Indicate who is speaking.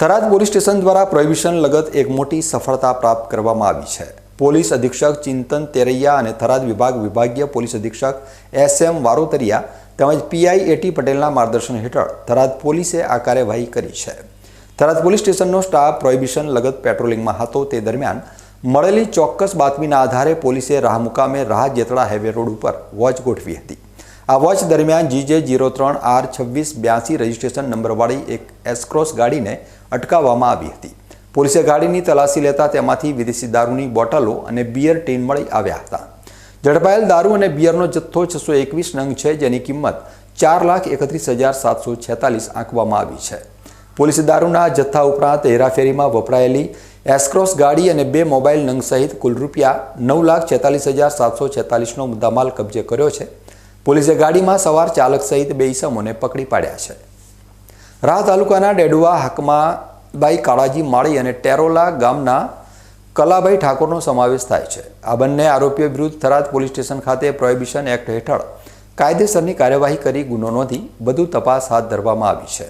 Speaker 1: Tharad police station દ્વારા prohibition લગત એક મોટી સફળતા પ્રાપ્ત કરવામાં આવી છે. પોલીસ અધિક્ષક ચિંતન તેરૈયા અને થરાદ વિભાગ વિભાગીય પોલીસ અધિક્ષક એસ એમ વારોતરિયા તેમજ પીઆઈ એટી પટેલના માર્ગદર્શન હેઠળ થરાદ પોલીસે આ કાર્યવાહી કરી છે. થરાદ પોલીસ સ્ટેશનનો સ્ટાફ પ્રોહિબિશન લગત પેટ્રોલિંગમાં હતો તે દરમિયાન મળેલી ચોક્કસ બાતમીના આધારે પોલીસે રાહ મુકામે રાહ જેતળા હાઈવે રોડ ઉપર વોચ ગોઠવી હતી. આ વોચ દરમિયાન જીજે જીરો ત્રણ આર છવ્વીસ બ્યાસી રજિસ્ટ્રેશન નંબરવાળી એક એસક્રોસ ગાડીને અટકાવવામાં આવી હતી. પોલીસે ગાડીની તલાશી લેતા તેમાંથી વિદેશી દારૂની બોટલો અને બિયર ટીન મળી આવ્યા હતા. ઝડપાયેલ દારૂ અને બિયરનો જથ્થો છસો એકવીસ નંગ છે, જેની કિંમત ચાર લાખ એકત્રીસ હજાર સાતસો છેતાલીસ આંકવામાં આવી છે. પોલીસે દારૂના જથ્થા ઉપરાંત હેરાફેરીમાં વપરાયેલી એસ્ક્રોસ ગાડી અને બે મોબાઈલ નંગ સહિત કુલ રૂપિયા નવ લાખ છેતાલીસ હજાર સાતસો છેતાલીસનો મુદ્દામાલ કબજે કર્યો છે. પોલીસે ગાડીમાં સવાર ચાલક સહિત બે ઈસમોને પકડી પાડ્યા છે. રાહ તાલુકાના ડેડુવા હકમાબાઈ કાળાજી માળી અને ટેરોલા ગામના કલાભાઈ ઠાકોરનો સમાવેશ થાય છે. આ બંને આરોપીઓ વિરુદ્ધ થરાદ પોલીસ સ્ટેશન ખાતે પ્રોહિબિશન એક્ટ હેઠળ કાયદેસરની કાર્યવાહી કરી ગુનો નોંધી વધુ તપાસ હાથ ધરવામાં આવી છે.